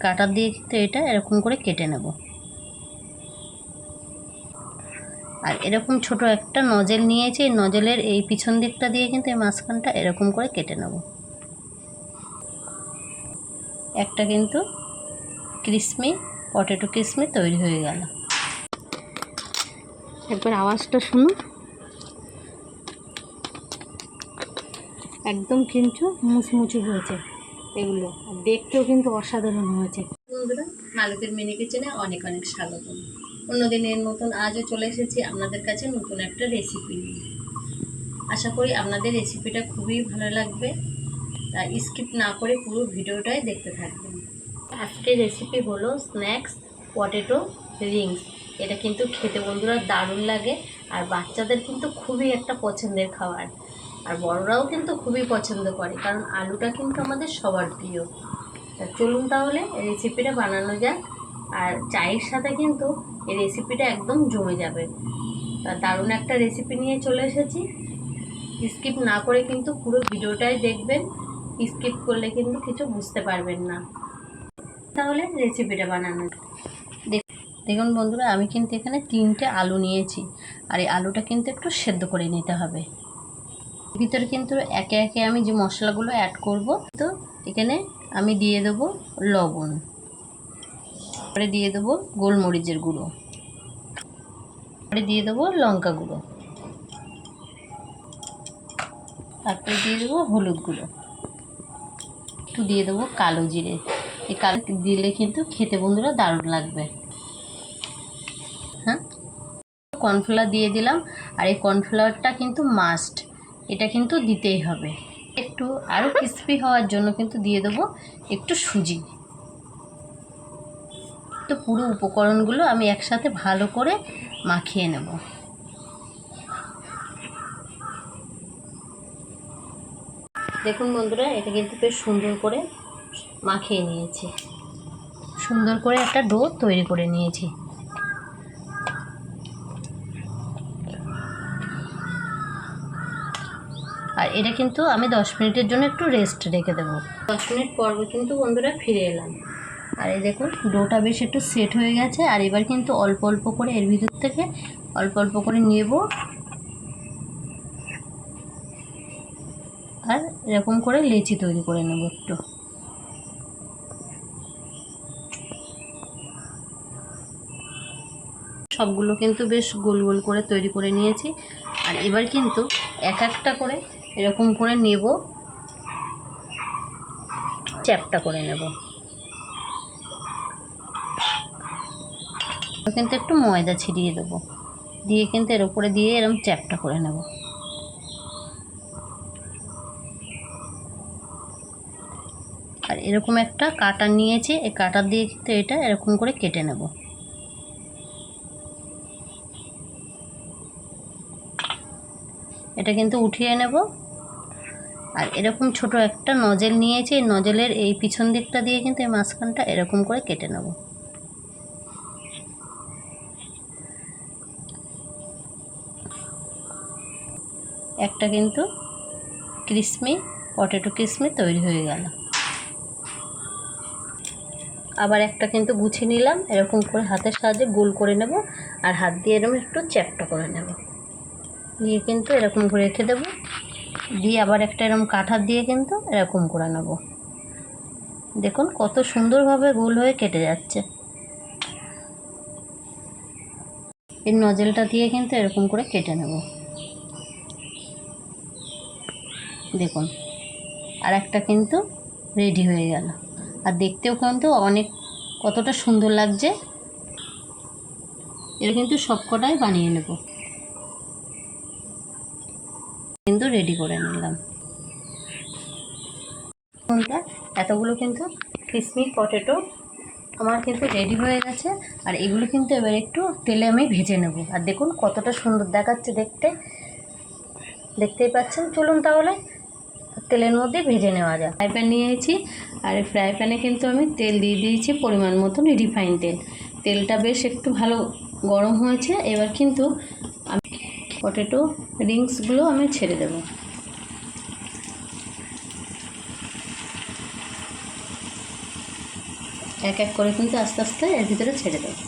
কাটার দিয়ে কিন্তু এটা এরকম করে কেটে নেব। আর এরকম ছোট একটা নজেল নিয়েছি, এই নজেলের এই পিছন দিকটা দিয়ে কিন্তু এই মাঝখানটা এরকম করে কেটে নেব। একটা কিন্তু ক্রিসমি পটেটো ক্রিসমি তৈরি হয়ে গেল। একবার আওয়াজটা শুনুন। একদম কিন্তু মুচমুচে হয়েছে। এগুলো। দেখতেও কিন্তু অসাধারণ হয়েছে। বন্ধুরা, মালতের মিনি কিচেনে অনেক অনেক স্বাগতম অন্যদিনের মতন আজও চলে এসেছি আপনাদের কাছে নতুন একটা রেসিপি নিয়ে। আশা করি আপনাদের রেসিপিটা খুবই ভালো লাগবে। তা স্কিপ না করে পুরো ভিডিওটাই দেখতে থাকবেন। আজকের রেসিপি হলো স্ন্যাক্স পটেটো রিংস এটা কিন্তু খেতে বন্ধুরা দারুণ লাগে। আর বাচ্চাদের কিন্তু খুবই একটা পছন্দের খাবার। আর বড়রাও কিন্তু খুবই পছন্দ করে, কারণ আলুটা কিন্তু আমাদের সবার প্রিয়। তা চলুন তাহলে রেসিপিটা বানানো যাক, আর চায়ের সাথে কিন্তু এই রেসিপিটা একদম জমে যাবে। তা দারুণ একটা রেসিপি নিয়ে চলে এসেছি। স্কিপ না করে কিন্তু পুরো ভিডিওটাই দেখবেন স্কিপ করলে কিন্তু কিছু বুঝতে পারবেন না। তাহলে রেসিপিটা বানানো দেখ- দেখুন বন্ধুরা, আমি কিন্তু এখানে তিনটে আলু নিয়েছি, আর এই আলুটা কিন্তু একটু সেদ্ধ করে নিতে হবে। ভিতরে কিন্তু একে একে আমি যে মশলাগুলো অ্যাড করব, তো এখানে আমি দিয়ে দেবো লবণ। পরে দিয়ে দেবো গোলমরিচের গুঁড়ো। পরে দিয়ে দেবো লঙ্কা গুঁড়ো। তারপরে দিয়ে দেবো হলুদ গুঁড়ো। একটু দিয়ে দেবো কালো জিরে। এই কালো দিলে কিন্তু খেতে বন্ধুরা দারুণ লাগবে। হ্যাঁ? কর্নফ্লাওয়ার দিয়ে দিলাম। আর এই কর্নফ্লাওয়ারটা কিন্তু মাস্ট এটা কিন্তু দিতেই হবে। একটু আরও ক্রিস্পি হওয়ার জন্য কিন্তু দিয়ে দেবো একটু সুজি। তো পুরো উপকরণগুলো আমি একসাথে ভালো করে মাখিয়ে নেব। দেখুন বন্ধুরা, এটা কিন্তু বেশ সুন্দর করে মাখিয়ে নিয়েছি। সুন্দর করে একটা ডো তৈরি করে নিয়েছি। আর এটা কিন্তু আমি দশ মিনিটের জন্য একটু রেস্ট রেখে দেবো। দশ মিনিট পর কিন্তু বন্ধুরা ফিরে এলাম। আর এই দেখুন, ডোটা বেশ একটু সেট হয়ে গেছে। আর এবার কিন্তু অল্প অল্প করে এর ভিতর থেকে অল্প অল্প করে নেব। আর এরকম করে লেচি তৈরি করে নেব একটু। সবগুলো কিন্তু বেশ গোল গোল করে তৈরি করে নিয়েছি। আর এবার কিন্তু এক একটা করে এরকম করে নেব। চ্যাপটা করে নেব। কিন্তু একটু ময়দা ছিটিয়ে দেবো। দিয়ে কিন্তু এর উপরে দিয়ে এরকম চ্যাপটা করে নেব। আর এরকম একটা কাটার নিয়েছি। এই কাটার দিয়ে কিন্তু এটা এরকম করে কেটে নেব। এটা কিন্তু উঠিয়ে নেব। আর এরকম ছোট একটা নজেল নিয়েছি, এই নজেলের এই পিছন দিকটা দিয়ে কিন্তু এই মাঝখানটা এরকম করে কেটে নেব। একটা কিন্তু ক্রিসমি পটেটো ক্রিসমি তৈরি হয়ে গেল। আবার একটা কিন্তু গুছিয়ে নিলাম, এরকম করে হাতের সাহায্যে গোল করে নেব, আর হাত দিয়ে এরকম একটু চ্যাপটা করে নেব। দিয়ে কিন্তু এরকম করে রেখে দেবো। দিয়ে আবার একটা এরকম কাঠার দিয়ে কিন্তু এরকম করে নেব। দেখুন কত সুন্দরভাবে গোল হয়ে কেটে যাচ্ছে। এই নজেলটা দিয়ে কিন্তু এরকম করে কেটে নেব। দেখুন, আর একটা কিন্তু রেডি হয়ে গেল। আর দেখতেও কিন্তু অনেক, কতটা সুন্দর লাগছে। এর কিন্তু সবকটাই বানিয়ে নেব। কিন্তু রেডি করে নিলাম। এতগুলো কিন্তু ক্রিসমি পটেটো আমার কিন্তু রেডি হয়ে গেছে। আর এগুলো কিন্তু এবার একটু তেলে আমি ভেজে নেব। আর দেখুন কতটা সুন্দর দেখাচ্ছে দেখতে। দেখতেই পাচ্ছেন? চলুন তাহলে তেলের মধ্যে ভেজে নেওয়া যায় ফ্রাই প্যান নিয়েছি। আর ফ্রাই প্যানে কিন্তু আমি তেল দিয়ে দিয়েছি পরিমাণ মতন রিফাইন তেল। তেলটা বেশ একটু ভালো গরম হয়েছে। এবার কিন্তু পটেটো রিংসগুলো আমি ছেড়ে দেবো। এক এক করে কিন্তু আস্তে আস্তে এর ভিতরে ছেড়ে দেবো।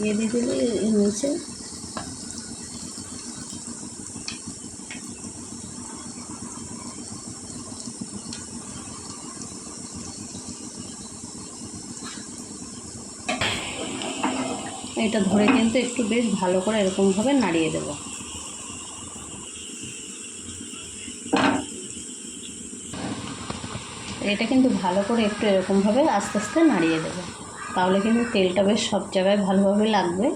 ইয়ে দিয়ে দিলে নিচে এটা ধরে কিন্তু একটু বেশ ভালো করে এরকমভাবে নাড়িয়ে দেবো। এটা কিন্তু ভালো করে একটু এরকমভাবে আস্তে আস্তে নাড়িয়ে দেবো। তাহলে কিন্তু তেলটা বেশ সব জায়গায় ভালোভাবে লাগবে।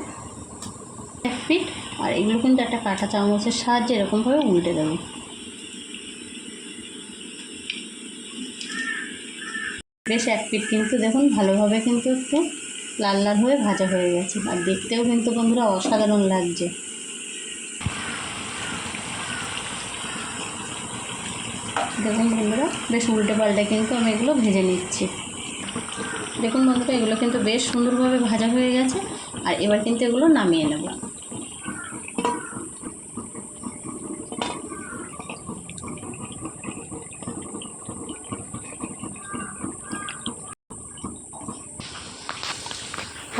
এক পিঠ আর এগুলো কিন্তু একটা কাঁটা চামচের সাহায্যে এরকমভাবে উল্টে দেবো। বেশ এক পিঠ কিন্তু দেখুন, ভালোভাবে কিন্তু একটু লাল লাল হয়ে ভাজা হয়ে গেছে। আর দেখতেও কিন্তু বন্ধুরা অসাধারণ লাগছে। দেখুন বন্ধুরা, বেশ উল্টে পাল্টে কিন্তু আমি এগুলো ভেজে নিচ্ছি। দেখুন বন্ধুরা, এগুলো কিন্তু বেশ সুন্দরভাবে ভাজা হয়ে গেছে। আর এবার কিন্তু এগুলো নামিয়ে নেব।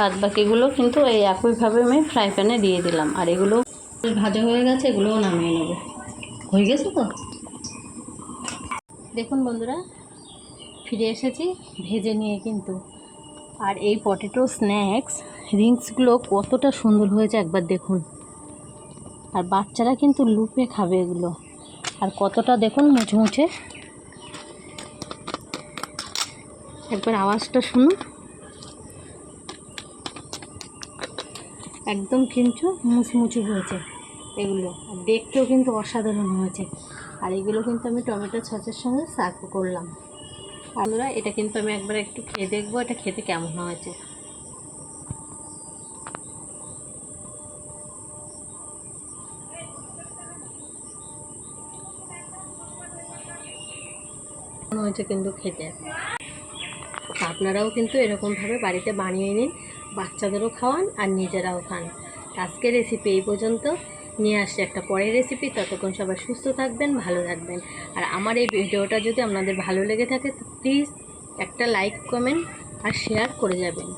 বাদ বাকিগুলো কিন্তু এই একইভাবে আমি ফ্রাই প্যানে দিয়ে দিলাম। আর এগুলো ভাজা হয়ে গেছে, এগুলোও নামিয়ে নেব। হয়ে গেছে তো? দেখুন বন্ধুরা, ফিরে এসেছি ভেজে নিয়ে কিন্তু। আর এই পটেটো স্ন্যাক্স রিংসগুলো কতটা সুন্দর হয়েছে একবার দেখুন। আর বাচ্চারা কিন্তু লুপে খাবে এগুলো। আর কতটা দেখুন মুচমুচে। একবার আওয়াজটা শুনুন। একদম কিন্তু মুচমুচে হয়েছে এগুলো। দেখতেও কিন্তু অসাধারণ হয়েছে। আর এগুলো কিন্তু আমি টমেটো সসের সঙ্গে সার্ভ করলাম। আমরা এটা কিন্তু আমি একবার একটু খেয়ে দেখব, এটা খেতে কেমন হয়েছে। হয়েছে কিন্তু খেতে? আপনারাও কিন্তু এরকমভাবে বাড়িতে বানিয়ে নিন। বাচ্চাদেরও খাওয়ান আর নিজেরাও খান। আজকে রেসিপি এই পর্যন্ত। নিয়ে আসছে একটা পরের রেসিপি ততক্ষণ সবাই সুস্থ থাকবেন, ভালো থাকবেন। আর আমার এই ভিডিওটা যদি আপনাদের ভালো লেগে থাকে, তো প্লিজ একটা লাইক কমেন্ট আর শেয়ার করে যাবেন।